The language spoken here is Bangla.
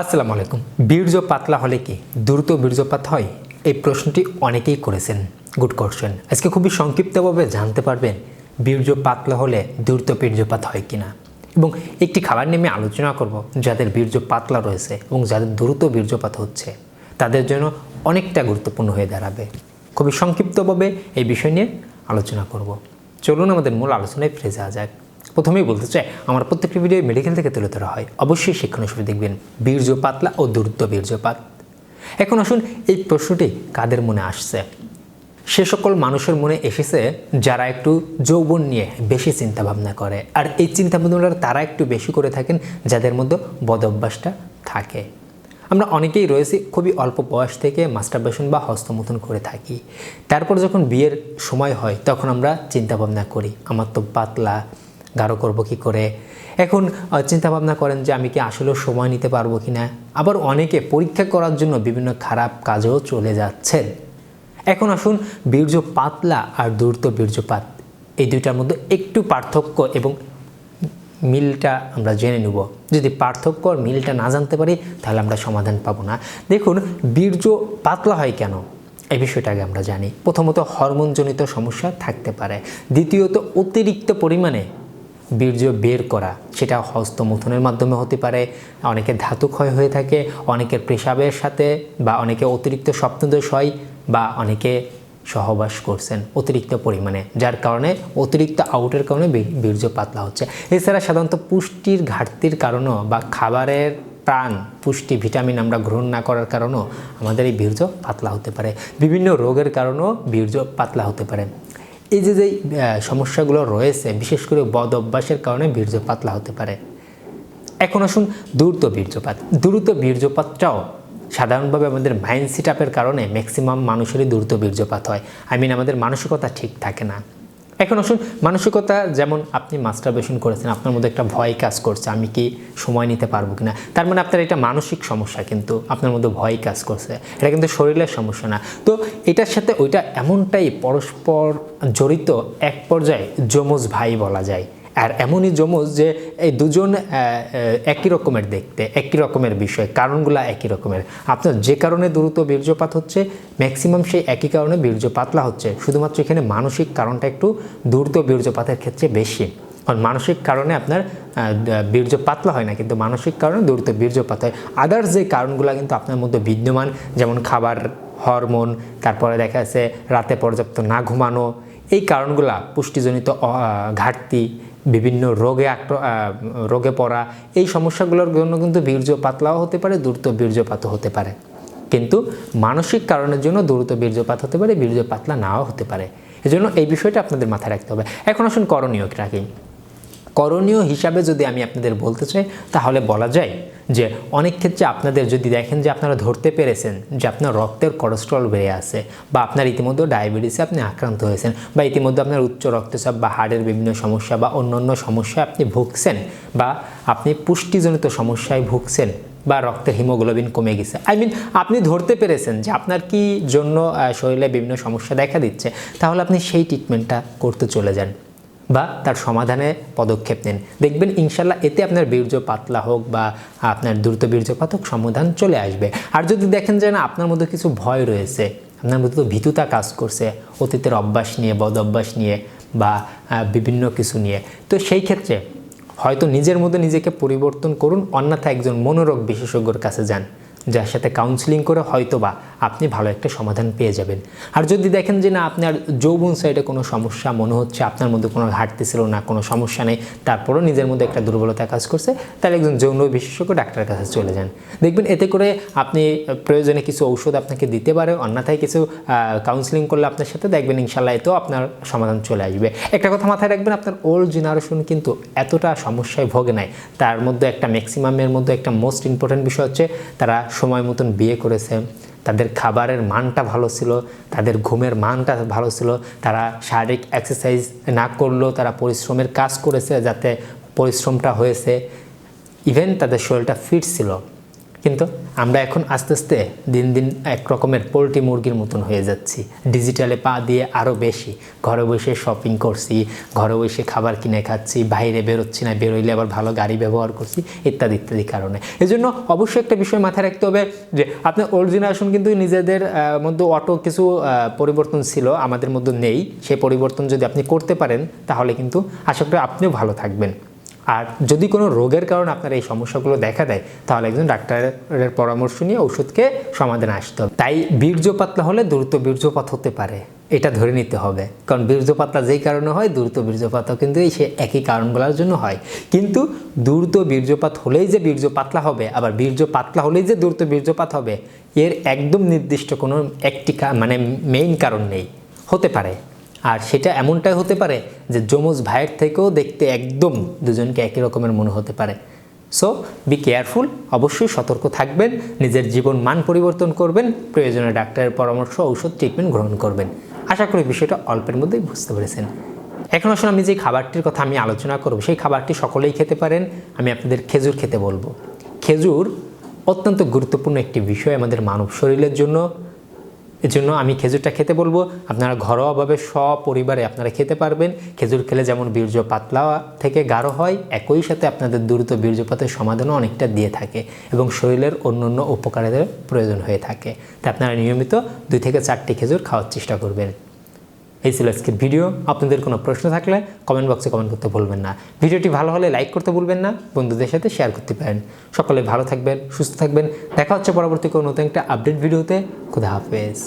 আসসালামু আলাইকুম। বীর্য পাতলা হলে কি দ্রুত বীর্যপাত হয়? এই প্রশ্নটি অনেকেই করেছেন। গুড কোশ্চেন আজকে খুবই সংক্ষিপ্তভাবে জানতে পারবেন বীর্য পাতলা হলে দ্রুত বীর্যপাত হয় কিনা। এবং একটি খাবার নিয়ে আমি আলোচনা করব যাদের বীর্য পাতলা রয়েছে এবং যাদের দ্রুত বীর্যপাত হচ্ছে। তাদের জন্য অনেকটা গুরুত্বপূর্ণ হয়ে দাঁড়াবে। খুবই সংক্ষিপ্তভাবে এই বিষয় নিয়ে আলোচনা করব। চলুন আমাদের মূল আলোচনায় ফিরে যাওয়া যাক। প্রথমেই বলতে চাই, আমার প্রত্যেকটি ভিডিও মেডিকেল থেকে তুলে ধরা হয়। অবশ্যই শিক্ষণ হিসেবে দেখবেন বীর্য পাতলা ও দ্রুত বীর্যপাত। এখন আসুন এই প্রশ্নটি কাদের মনে আসছে? সে সকল মানুষের মনে এসেছে যারা একটু যৌবন নিয়ে বেশি চিন্তা ভাবনা করে, আর এই চিন্তা ভাবনাটা তারা একটু বেশি করে থাকেন যাদের মধ্যে বদ অভ্যাসটা থাকে। আমরা অনেকেই রয়েছি খুবই অল্প বয়স থেকে মাস্টারবেশন বা হস্তমথন করে থাকি। তারপর যখন বিয়ের সময় হয়, তখন আমরা চিন্তা ভাবনা করি, আমার তো পাতলা গাঢ় করব কি করে? এখন আহ, চিন্তা ভাবনা করেন যে আমি কি আসলেও সময় নিতে পারব কি না? আবার অনেকে পরীক্ষা করার জন্য বিভিন্ন খারাপ কাজেও চলে যাচ্ছেন। এখন আসুন বীর্য পাতলা আর দ্রুত বীর্যপাত। এই দুইটার মধ্যে একটু পার্থক্য এবং মিলটা আমরা জেনে নেব। যদি পার্থক্য আর মিলটা না জানতে পারি তাহলে আমরা সমাধান পাবো না। দেখুন বীর্য পাতলা হয় কেন? এই বিষয়টা আগে আমরা জানি। প্রথমত হরমোনজনিত সমস্যা থাকতে পারে। দ্বিতীয়ত অতিরিক্ত পরিমাণে বীর্য বের করা, সেটা হস্তমুথনের মাধ্যমে হতে পারে। অনেকের ধাতু ক্ষয় হয়ে থাকে, অনেকের পেশাবের সাথে বা অনেকে অতিরিক্ত স্বপ্নদোষ হয় বা অনেকে সহবাস করছেন অতিরিক্ত পরিমাণে, যার কারণে অতিরিক্ত আউটের কারণে বীর্য পাতলা হচ্ছে। এছাড়া সাধারণত পুষ্টির ঘাটতির কারণেও বা খাবারের প্রাণ, পুষ্টি, ভিটামিন আমরা গ্রহণ না করার কারণেও আমাদের এই বীর্য পাতলা হতে পারে। বিভিন্ন রোগের কারণেও বীর্য পাতলা হতে পারে। এই যে যেই সমস্যাগুলো রয়েছে, বিশেষ করে বদ অভ্যাসের কারণে বীর্য পাতলা হতে পারে। এখন আসুন দ্রুত বীর্যপাত। দ্রুত বীর্যপাতটাও সাধারণভাবে আমাদের মাইন্ড সেটআপের কারণে ম্যাক্সিমাম মানুষেরই দ্রুত বীর্যপাত হয়। আই মিন আমাদের মানসিকতা ঠিক থাকে না। এখন আসুন, মানসিকতা যেমন আপনি মাস্টারবেশন করেছেন, আপনার মধ্যে একটা ভয় কাজ করছে, আমি কি সময় নিতে পারব কিনা? তার মানে আপনার এটা মানসিক সমস্যা কিন্তু, আপনার মধ্যে ভয় কাজ করছে। এটা কিন্তু শরীরের সমস্যা না। তো এটার সাথে ওইটা এমনটাই পরস্পর জড়িত, এক পর্যায়ে যমজ ভাই বলা যায়। আর এমনই যমজ যে এই দুজন একই রকমের দেখতে, একই রকমের বিষয়, কারণগুলো একই রকমের। আপনার যে কারণে দ্রুত বীর্যপাত হচ্ছে ম্যাক্সিমাম সেই একই কারণে বীর্য পাতলা হচ্ছে। শুধুমাত্র এখানে মানসিক কারণটা একটু দ্রুত বীর্যপাতের ক্ষেত্রে বেশি। কারণ মানসিক কারণে আপনার বীর্য পাতলা হয় না, কিন্তু মানসিক কারণে দ্রুত বীর্যপাত হয়। আদার্স যে কারণগুলো কিন্তু আপনার মধ্যে বিদ্যমান, যেমন খাবার, হরমোন, তারপরে দেখা যাচ্ছে রাতে পর্যাপ্ত না ঘুমানো, এই কারণগুলা পুষ্টিজনিত ঘাটতি বিভিন্ন রোগে আক্র রোগে পড়া, এই সমস্যাগুলোর জন্য কিন্তু বীর্যপাতলাও হতে পারে, দ্রুত বীর্যপাতও হতে পারে। কিন্তু মানসিক কারণের জন্য দ্রুত বীর্যপাত হতে পারে, বীর্যপাতলা নাও হতে পারে। এজন্য এই বিষয়টা আপনাদের মাথায় রাখতে হবে। এখন আসুন করণীয় রাখি করণীয় হিসাবে যদি আমি আপনাদের বলতে চাই, তাহলে বলা যায় যে অনেক ক্ষেত্রে আপনাদের যদি দেখেন যে আপনারা ধরতে পেরেছেন যে আপনার রক্তের কোলেস্ট্রল বেড়ে আছে বা আপনার ইতিমধ্যে ডায়াবেটিসে আপনি আক্রান্ত হয়েছেন বা ইতিমধ্যে আপনার উচ্চ রক্তচাপ বা হাড়ের বিভিন্ন সমস্যা বা অন্যান্য সমস্যায় আপনি ভুগছেন বা আপনি পুষ্টিজনিত সমস্যায় ভুগছেন বা রক্তের হিমোগ্লোবিন কমে গেছে। আই মিন আপনি ধরতে পেরেছেন যে আপনার কি জন্য শরীরে বিভিন্ন সমস্যা দেখা দিচ্ছে, তাহলে আপনি সেই ট্রিটমেন্টটা করতে চলে যান। বা তার সমাধানে পদক্ষেপ নেন। দেখবেন ইনশাল্লাহ এতে আপনার বীর্য পাতলা হোক বা আপনার দ্রুত বীর্যপাত হোক সমাধান চলে আসবে। আর যদি দেখেন যে না, আপনার মধ্যে কিছু ভয় রয়েছে, আপনার মধ্যে তো ভীতুতা কাজ করছে, অতীতের অভ্যাস নিয়ে, বদ অভ্যাস নিয়ে বা বিভিন্ন কিছু নিয়ে, তো সেই ক্ষেত্রে হয়তো নিজের মধ্যে নিজেকে পরিবর্তন করুন, অন্যথা একজন মনোরোগ বিশেষজ্ঞর কাছে যান। যার সাথে কাউন্সিলিং করে হয়তো বা আপনি ভালো একটা সমাধান পেয়ে যাবেন। আর যদি দেখেন যে না, আপনার যৌবন সাইডে কোনো সমস্যা মনে হচ্ছে, আপনার মধ্যে কোনো ঘাটতি ছিল না, কোনো সমস্যা নেই, তারপরও নিজের মধ্যে একটা দুর্বলতা কাজ করছে, তাহলে একজন যৌন বিশেষজ্ঞ ডাক্তারের কাছে চলে যান। দেখবেন এতে করে আপনি প্রয়োজনে কিছু ঔষধ আপনাকে দিতে পারে, অন্যথায় কিছু কাউন্সিলিং করলে আপনার সাথে দেখবেন ইনশাল্লাহ এতেও আপনার সমাধান চলে আসবে। একটা কথা মাথায় রাখবেন, আপনার ওল্ড জেনারেশন কিন্তু এতটা সমস্যায় ভোগে নাই। তার মধ্যে একটা ম্যাক্সিমামের মধ্যে একটা মোস্ট ইম্পর্ট্যান্ট বিষয় হচ্ছে, তারা সময় মতন বিয়ে করেছে, তাদের খাবারের মানটা ভালো ছিল, তাদের ঘুমের মানটা ভালো ছিল, তারা শারীরিক এক্সারসাইজ না করলেও তারা পরিশ্রমের কাজ করেছে যাতে পরিশ্রমটা হয়েছে ইভেন তাদের শরীরটা ফিট ছিল। কিন্তু আমরা এখন আস্তে আস্তে দিন দিন এক রকমের পোলট্রি মুরগির মতন হয়ে যাচ্ছি। ডিজিটালে পা দিয়ে আরও বেশি। ঘরে বসে শপিং করছি, ঘরে বসে খাবার কিনে খাচ্ছি, বাইরে বেরোচ্ছি না, বেরোইলে আবার ভালো গাড়ি ব্যবহার করছি, ইত্যাদি ইত্যাদি কারণে। এই জন্য অবশ্যই একটা বিষয় মাথায় রাখতে হবে যে আপনার ওল্ড জেনারেশন কিন্তু নিজেদের মধ্যে অটো কিছু পরিবর্তন ছিল, আমাদের মধ্যে নেই। সেই পরিবর্তন যদি আপনি করতে পারেন, তাহলে কিন্তু আশা করি আপনিও ভালো থাকবেন। আর যদি কোনো রোগের কারণে আপনার এই সমস্যাগুলো দেখা দেয়, তাহলে একজন ডাক্তারের পরামর্শ নিয়ে ওষুধকে সমাধান আসতে হবে। তাই বীর্য পাতলা হলে দ্রুত বীর্যপাত হতে পারে, এটা ধরে নিতে হবে। কারণ বীর্যপাতলা যেই কারণে হয়, দ্রুত বীর্যপাতও কিন্তু এই সে একই কারণগুলোর জন্য হয়। কিন্তু দ্রুত বীর্যপাত হলেই যে বীর্য পাতলা হবে, আবার বীর্য পাতলা হলেই যে দ্রুত বীর্যপাত হবে, এর একদম নির্দিষ্ট কোনো একটি মানে মেইন কারণ নেই। হতে পারে। আর সেটা এমনটাই হতে পারে যে যমজ ভাইয়ের থেকেও দেখতে একদম দুজনকে একই রকমের মনে হতে পারে। সো বি কেয়ারফুল অবশ্যই সতর্ক থাকবেন, নিজের জীবন মান পরিবর্তন করবেন, প্রয়োজনে ডাক্তারের পরামর্শ, ঔষধ ট্রিটমেন্ট গ্রহণ করবেন। আশা করি বিষয়টা অল্পের মধ্যেই বুঝতে পেরেছেন। এখন আসলে আমি যে খাবারটির কথা আমি আলোচনা করব, সেই খাবারটি সকলেই খেতে পারেন, আমি আপনাদের খেজুর খেতে বলব। খেজুর অত্যন্ত গুরুত্বপূর্ণ একটি বিষয় আমাদের মানব শরীরের জন্য। এজন্য আমি খেজুরটা খেতে বলব। আপনারা ঘরোয়াভাবে সপরিবারে আপনারা খেতে পারবেন। খেজুর খেলে যেমন বীর্য পাতলা থেকে গাঢ় হয়, একই সাথে আপনাদের দ্রুত বীর্যপাতের সমাধানও অনেকটা দিয়ে থাকে এবং শরীরের অন্য অন্য উপকারের প্রয়োজন হয়ে থাকে। তাই আপনারা নিয়মিত দুই থেকে চারটি খেজুর খাওয়ার চেষ্টা করবেন। এই ছিল আজকের ভিডিও। আপনাদের কোনো প্রশ্ন থাকলে কমেন্ট বক্সে কমেন্ট করতে ভুলবেন না। ভিডিওটি ভালো হলে লাইক করতে ভুলবেন না, বন্ধুদের সাথে শেয়ার করতে পারেন। সকলে ভালো থাকবেন, সুস্থ থাকবেন। দেখা হচ্ছে পরবর্তী কোনো নতুন একটা আপডেট ভিডিওতে। খুদা হাফেজ।